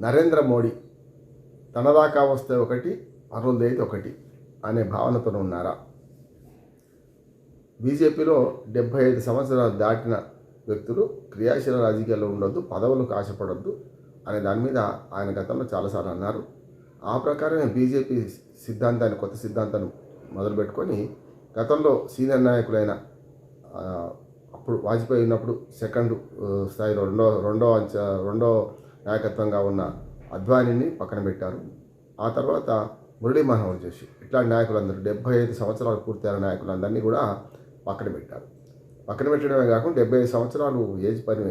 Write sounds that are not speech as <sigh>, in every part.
నరేంద్ర మోడీ తన దాకా వస్తే ఒకటి అరువులదైతే ఒకటి అనే భావనతో ఉన్నారా? బీజేపీలో డెబ్భై ఐదు సంవత్సరాలు దాటిన వ్యక్తులు క్రియాశీల రాజకీయాల్లో ఉండొద్దు పదవులకు ఆశపడొద్దు అనే దాని మీద ఆయన గతంలో చాలాసార్లు అన్నారు. ఆ ప్రకారమే బీజేపీ సిద్ధాంతాన్ని కొత్త సిద్ధాంతాన్ని మొదలుపెట్టుకొని గతంలో సీనియర్ నాయకులైన అప్పుడు వాజ్పేయి ఉన్నప్పుడు సెకండ్ స్థాయిలో రెండో రెండో అంచ రెండో నాయకత్వంగా ఉన్న అద్వానిని పక్కన పెట్టారు. ఆ తర్వాత మురళీ మనోహర్ జోషి ఇట్లాంటి నాయకులందరూ డెబ్బై ఐదు సంవత్సరాలు పూర్తయిన నాయకులందరినీ కూడా పక్కన పెట్టారు. పక్కన పెట్టడమే కాకుండా డెబ్బై ఐదు సంవత్సరాలు ఏజ్ పని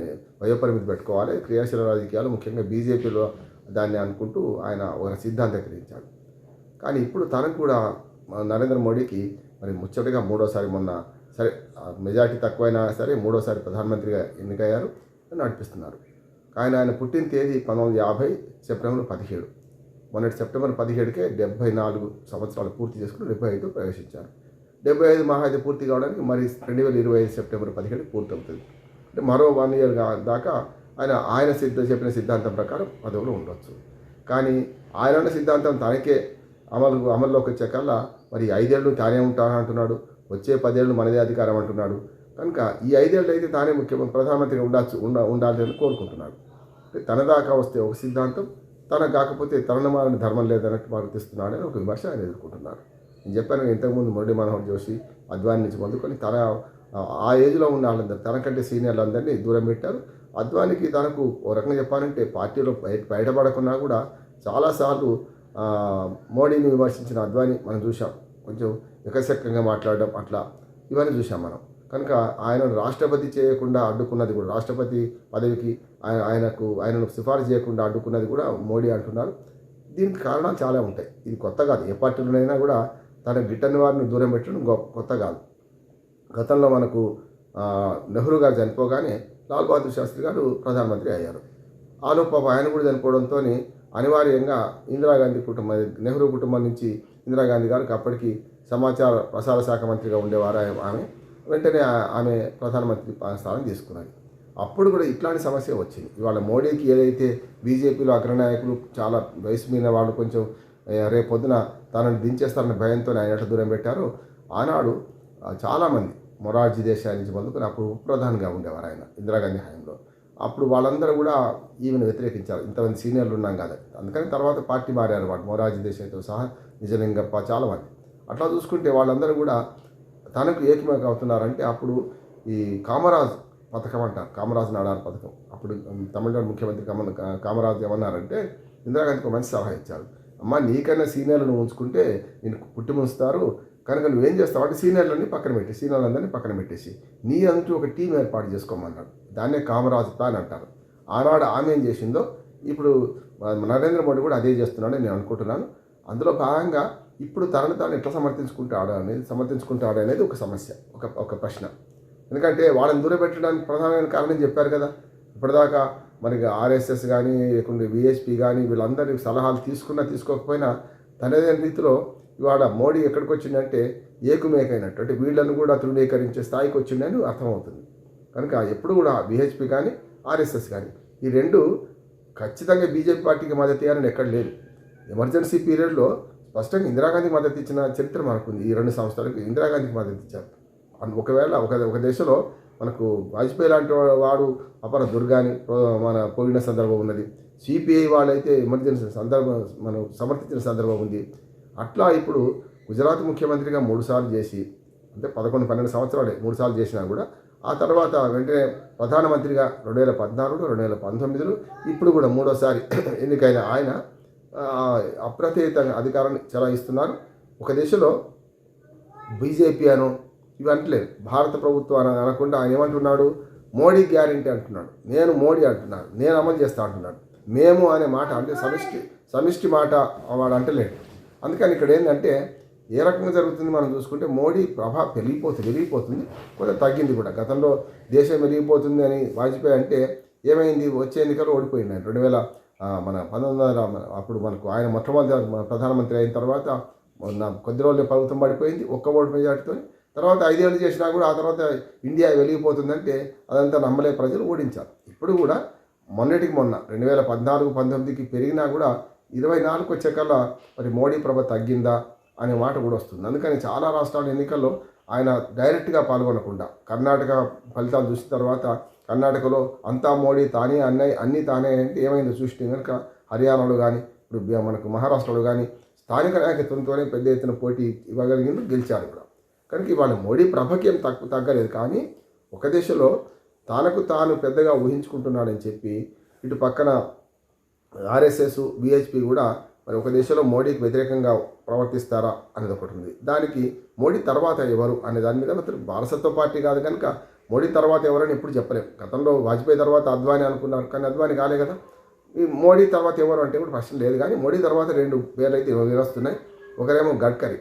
వయోపరిమితి పెట్టుకోవాలి. క్రియాశీల రాజకీయాలు ముఖ్యంగా బీజేపీలో దాన్ని అనుకుంటూ ఆయన ఒక సిద్ధాంతీకరించాడు కానీ ఇప్పుడు తనకు కూడా నరేంద్ర మోడీకి మరి ముచ్చటగా మూడోసారి మొన్న సరే మెజార్టీ తక్కువైనా సరే మూడోసారి ప్రధానమంత్రిగా ఎన్నికయ్యారు నడిపిస్తున్నారు కానీ ఆయన పుట్టిన తేదీ పంతొమ్మిది యాభై సెప్టెంబర్ పదిహేడు. మొన్నటి సెప్టెంబర్ పదిహేడుకే డెబ్బై నాలుగు సంవత్సరాలు పూర్తి చేసుకుని డెబ్బై ఐదు ప్రవేశించారు. డెబ్బై ఐదు మహా అయితే పూర్తి కావడానికి మరి రెండు వేల ఇరవై ఐదు సెప్టెంబర్ పదిహేడు పూర్తవుతుంది. అంటే మరో వన్ ఇయర్ దాకా ఆయన ఆయన సిద్ధ చెప్పిన సిద్ధాంతం ప్రకారం పదవులు ఉండొచ్చు. కానీ ఆయన ఉన్న సిద్ధాంతం తనకే అమలు అమల్లోకి వచ్చే కల్లా మరి ఐదేళ్ళు తానే ఉంటాను అంటున్నాడు వచ్చే పదేళ్ళు మనదే అధికారం అంటున్నాడు కనుక ఈ ఐదేళ్ళు అయితే తానే ముఖ్యమంత్రి ప్రధానమంత్రిగా ఉండాల్సి ఉండ ఉండాలి అని కోరుకుంటున్నాడు. తన దాకా వస్తే ఒక సిద్ధాంతం తనకు కాకపోతే తన మారని ధర్మం లేదన్నట్టు వర్తిస్తున్నాడని ఒక విమర్శ ఆయన ఎదుర్కొంటున్నారు. నేను చెప్పాను ఇంతకుముందు మురళీ మనోహర్ జోషి అద్వాని నుంచి మొదలుకొని తన ఆ ఏజ్లో ఉన్న వాళ్ళందరూ తనకంటే సీనియర్లు అందరినీ దూరం పెట్టారు. అద్వానికి తనకు ఓ రకంగా చెప్పాలంటే పార్టీలో బయట బయటపడకున్నా కూడా చాలాసార్లు మోడీని విమర్శించిన అద్వాని మనం చూసాం కొంచెం వికసక్కంగా మాట్లాడడం అట్లా ఇవన్నీ చూసాం మనం. కనుక ఆయనను రాష్ట్రపతి చేయకుండా అడ్డుకున్నది కూడా రాష్ట్రపతి పదవికి ఆయన ఆయనకు ఆయనను సిఫారసు చేయకుండా అడ్డుకున్నది కూడా మోడీ అంటున్నారు. దీనికి కారణాలు చాలా ఉంటాయి. ఇది కొత్త కాదు. ఏ పార్టీలోనైనా కూడా తన గిట్టని వారిని దూరం పెట్టడం గొప్ప కొత్త కాదు. గతంలో మనకు నెహ్రూ గారు చనిపోగానే లాల్ బహదూర్ శాస్త్రి గారు ప్రధానమంత్రి అయ్యారు. ఆలోపు ఆయన కూడా చనిపోవడంతో అనివార్యంగా ఇందిరాగాంధీ కుటుంబం నెహ్రూ కుటుంబం నుంచి ఇందిరాగాంధీ గారికి అప్పటికి సమాచార ప్రసార శాఖ మంత్రిగా ఉండేవారు ఆమె. వెంటనే ఆమె ప్రధానమంత్రి స్థానం తీసుకున్నది. అప్పుడు కూడా ఇట్లాంటి సమస్య వచ్చింది. ఇవాళ మోడీకి ఏదైతే బీజేపీలో అగ్రనాయకులు చాలా వయసు మీద వాళ్ళు కొంచెం రేపొద్దున తనని దించేస్తారన్న భయంతో ఆయన ఎట్లా దూరం పెట్టారో ఆనాడు చాలామంది మొరార్జీ దేశాయ్ నుంచి మొదలుకొని అప్పుడు ప్రధానిగా ఉండేవారు ఆయన ఇందిరాగాంధీ హయాంలో. అప్పుడు వాళ్ళందరూ కూడా ఈమెను వ్యతిరేకించారు. ఇంతమంది సీనియర్లు ఉన్నాం కదా. అందుకని తర్వాత పార్టీ మారారు వాడు మొరార్జీ దేశాయతో సహా నిజలింగప్ప చాలామంది. అట్లా చూసుకుంటే వాళ్ళందరూ కూడా తనకు ఏకమేక అవుతున్నారంటే అప్పుడు ఈ కామరాజ్ పథకం అంటారు. కామరాజ్ నాడార్ పథకం. అప్పుడు తమిళనాడు ముఖ్యమంత్రి కమల్ కామరాజ్ ఏమన్నారంటే ఇందిరాగాంధీకి మంచి సలహా ఇచ్చారు. అమ్మ నీకన్నా సీనియర్లను ఉంచుకుంటే నేను పుట్టి ముంచుతారు కనుక నువ్వేం చేస్తావు? అంటే సీనియర్లని పక్కన పెట్టి. సీనియర్లందరినీ పక్కన పెట్టేసి నీ అంటూ ఒక టీం ఏర్పాటు చేసుకోమన్నాడు దాన్నే కామరాజు ప్లాన్ అంటారు. ఆనాడు ఆమె ఏం చేసిందో ఇప్పుడు నరేంద్ర మోడీ కూడా అదే చేస్తున్నాడని నేను అనుకుంటున్నాను. అందులో భాగంగా ఇప్పుడు తనను తాను ఎట్లా సమర్థించుకుంటాడు అనేది సమర్థించుకుంటాడు అనేది ఒక సమస్య ఒక ఒక ప్రశ్న. ఎందుకంటే వాళ్ళని దూర పెట్టడానికి ప్రధానమైన కారణం చెప్పారు కదా. ఇప్పటిదాకా మనకి ఆర్ఎస్ఎస్ కానీ లేకుంటే విహెచ్పి కానీ వీళ్ళందరి సలహాలు తీసుకున్నా తీసుకోకపోయినా తనదైన రీతిలో ఇవాళ మోడీ ఎక్కడికి వచ్చిందంటే ఏకుమేకైనట్టు అంటే వీళ్ళను కూడా తృణీకరించే స్థాయికి వచ్చిందని అర్థమవుతుంది. కనుక ఎప్పుడు కూడా బీహెచ్పీ కానీ ఆర్ఎస్ఎస్ కానీ ఈ రెండు ఖచ్చితంగా బీజేపీ పార్టీకి మద్దతు ఇవ్వాలని ఎక్కడ లేదు. ఎమర్జెన్సీ పీరియడ్లో ఫస్ట్ టైం ఇందిరాగాంధీ మద్దతు ఇచ్చిన చరిత్ర మనకుంది. ఈ రెండు సంవత్సరాలకు ఇందిరాగాంధీకి మద్దతు ఇచ్చారు. ఒకవేళ ఒక ఒక దేశంలో మనకు వాజ్పేయి లాంటి వాడు అపర దుర్గాని ప్రో- మన పోయిన సందర్భం ఉన్నది. సిపిఐ వాళ్ళైతే ఎమర్జెన్సీ సందర్భం మనం సమర్థించిన సందర్భం ఉంది. అట్లా ఇప్పుడు గుజరాత్ ముఖ్యమంత్రిగా మూడుసార్లు చేసి అంటే పదకొండు పన్నెండు సంవత్సరాలే మూడుసార్లు చేసినా కూడా ఆ తర్వాత వెంటనే ప్రధానమంత్రిగా రెండు వేల పద్నాలుగులో రెండు వేల పంతొమ్మిదిలో ఇప్పుడు కూడా మూడోసారి <clears throat> ఎన్నికైన ఆయన అప్రతిహితంగా అధికారాన్ని చెలాయిస్తున్నారు. ఒక దేశంలో బీజేపీ అను ఇవి అంటలేదు. భారత ప్రభుత్వం అనకుండా ఆయన ఏమంటున్నాడు? మోడీ గ్యారంటీ అంటున్నాడు. నేను మోడీ అంటున్నాను. నేను అమలు చేస్తా అంటున్నాడు. మేము అనే మాట అంటే సమిష్టి సమిష్టి మాట వాడు అంటలేడు. అందుకని ఇక్కడ ఏంటంటే ఏ రకంగా జరుగుతుంది మనం చూసుకుంటే మోడీ ప్రభా పెరిగిపోతుంది పెరిగిపోతుంది. కొంచెం తగ్గింది కూడా. గతంలో దేశం పెరిగిపోతుంది అని వాజ్పేయి అంటే ఏమైంది? వచ్చే ఎన్నికలు ఓడిపోయింది ఆయన. రెండు వేల మన పంతొమ్మిది వందల అప్పుడు మనకు ఆయన మొట్టమొదటి మన ప్రధానమంత్రి అయిన తర్వాత మొన్న కొద్ది రోజులు ప్రభుత్వం పడిపోయింది ఒక్క ఓటు మెజార్టీతో తర్వాత ఐదేళ్ళు చేసినా కూడా ఆ తర్వాత ఇండియా వెలిగిపోతుందంటే అదంతా నమ్మలే ప్రజలు ఓడించారు. ఇప్పుడు కూడా మొన్నటికి మొన్న రెండు వేల పద్నాలుగు పంతొమ్మిదికి పెరిగినా కూడా ఇరవై నాలుగు వచ్చేకల్లా మరి మోడీ ప్రభ తగ్గిందా అనే మాట కూడా వస్తుంది. అందుకని చాలా రాష్ట్రాల ఎన్నికల్లో ఆయన డైరెక్ట్గా పాల్గొనకుండా కర్ణాటక ఫలితాలు చూసిన తర్వాత కర్ణాటకలో అంతా మోడీ తానే అన్నయ్య అన్నీ తానే అంటే ఏమైంది చూస్తే కనుక హర్యానాలో కానీ ఇప్పుడు మనకు మహారాష్ట్రలో కానీ స్థానిక నాయకత్వంతోనే పెద్ద ఎత్తున పోటీ ఇవ్వగలిగింది గెలిచారు కూడా. కనుక ఇవాళ మోడీ ప్రభకి ఏం తక్కువ తగ్గలేదు కానీ ఒక దేశంలో తనకు తాను పెద్దగా ఊహించుకుంటున్నాడని చెప్పి ఇటు పక్కన ఆర్ఎస్ఎస్ బీహెచ్పి కూడా మరి ఒక దేశంలో మోడీకి వ్యతిరేకంగా ప్రవర్తిస్తారా అనేది ఒకటి ఉంది. దానికి మోడీ తర్వాత ఎవరు అనే దాని మీద మాత్రం వారసత్వ పార్టీ కాదు కనుక మోడీ తర్వాత ఎవరని ఎప్పుడు చెప్పలేం. గతంలో వాజ్పేయి తర్వాత అద్వానీ అనుకున్నారు. కానీ అద్వానీ కాలే కదా. ఈ మోడీ తర్వాత ఎవరు అంటే కూడా ప్రశ్న లేదు. కానీ మోడీ తర్వాత రెండు పేర్లు అయితే వినొస్తున్నాయి ఒకరేమో గడ్కరీ.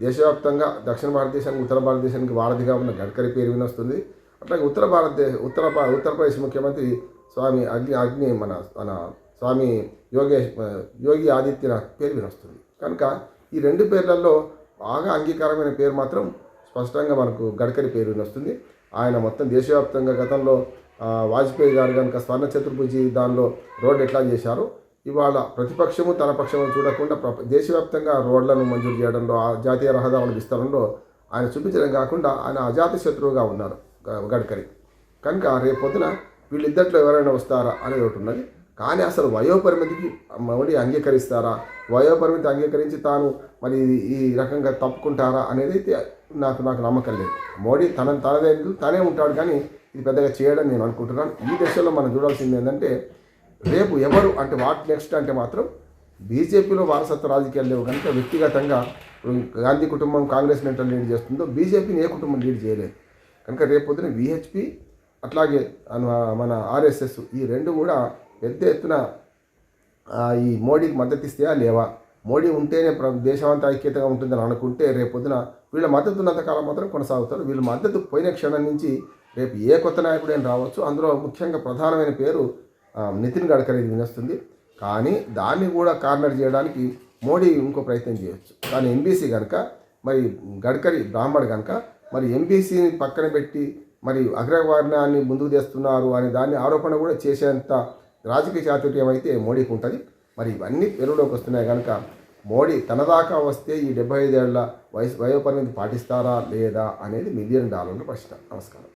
దేశవ్యాప్తంగా దక్షిణ భారతదేశానికి ఉత్తర భారతదేశానికి వారధిగా ఉన్న గడ్కరీ పేరు వినొస్తుంది. అట్లాగే ఉత్తర భారతదేశ ఉత్తర ఉత్తరప్రదేశ్ ముఖ్యమంత్రి స్వామి అగ్ని అగ్ని మన మన స్వామి యోగేష్ యోగి ఆదిత్యనాథ్ పేరు వినొస్తుంది. కనుక ఈ రెండు పేర్లలో బాగా అంగీకారమైన పేరు మాత్రం స్పష్టంగా మనకు గడ్కరీ పేరు వినొస్తుంది. ఆయన మొత్తం దేశవ్యాప్తంగా గతంలో వాజ్పేయి గారు కనుక స్వర్ణ చతుర్భుజి దానిలో రోడ్డు ఎట్లా చేశారు? ఇవాళ ప్రతిపక్షము తన పక్షము చూడకుండా ప్ర- దేశవ్యాప్తంగా రోడ్లను మంజూరు చేయడంలో ఆ జాతీయ రహదారుల విస్తరణలో ఆయన చూపించడం కాకుండా ఆయన అజాత శత్రువుగా ఉన్నారు గ- గడ్కరీ. కనుక రేపు పొద్దున వీళ్ళిద్దట్లో ఎవరైనా వస్తారా అనేది ఒకటి ఉన్నది. కానీ అసలు వయోపరిమితికి మోడీ అంగీకరిస్తారా? వయోపరిమితి అంగీకరించి తాను మరి ఈ రకంగా తప్పుకుంటారా అనేది అయితే నాకు నాకు నమ్మకం లేదు. మోడీ తన తనదే తనే ఉంటాడు కానీ ఇది పెద్దగా చేయడం నేను అనుకుంటున్నాను. ఈ దశలో మనం చూడాల్సింది ఏంటంటే రేపు ఎవరు అంటే వాట్ నెక్స్ట్ అంటే మాత్రం బీజేపీలో వారసత్వ రాజకీయాలు లేవు కనుక వ్యక్తిగతంగా గాంధీ కుటుంబం కాంగ్రెస్ నేతలు లీడ్ చేస్తుందో బీజేపీని ఏ కుటుంబం లీడ్ చేయలేదు. కనుక రేపు పొద్దున విహెచ్పి అట్లాగే మన ఆర్ఎస్ఎస్ ఈ రెండు కూడా పెద్ద ఎత్తున ఈ మోడీకి మద్దతు ఇస్తాయా లేవా? మోడీ ఉంటేనే ప్ర దేశం అంతా ఐక్యతగా ఉంటుందని అనుకుంటే రేపు పొద్దున వీళ్ళ మద్దతు ఉన్నంతకాలం మాత్రం కొనసాగుతారు. వీళ్ళ మద్దతు పోయిన క్షణం నుంచి రేపు ఏ కొత్త నాయకుడైనా రావచ్చు. అందులో ముఖ్యంగా ప్రధానమైన పేరు నితిన్ గడ్కరీ వినొస్తుంది. కానీ దాన్ని కూడా కార్నర్ చేయడానికి మోడీ ఇంకో ప్రయత్నం చేయొచ్చు. కానీ ఎంబీసీ కనుక మరి గడ్కరీ బ్రాహ్మణ్ కనుక మరి ఎంబీసీని పక్కన పెట్టి మరి అగ్రవర్ణాన్ని ముందుకు తెస్తున్నారు అనే దాన్ని ఆరోపణ కూడా చేసేంత రాజకీయ చాతుర్యం అయితే మోడీకి ఉంటుంది. మరి ఇవన్నీ పెరుగులోకి వస్తున్నాయి కనుక మోడీ తన దాకా వస్తే ఈ డెబ్బై ఐదేళ్ళ వయసు వయోపరిమితి పాటిస్తారా లేదా అనేది మిలియన్ డాలర్ల ప్రశ్న. నమస్కారం.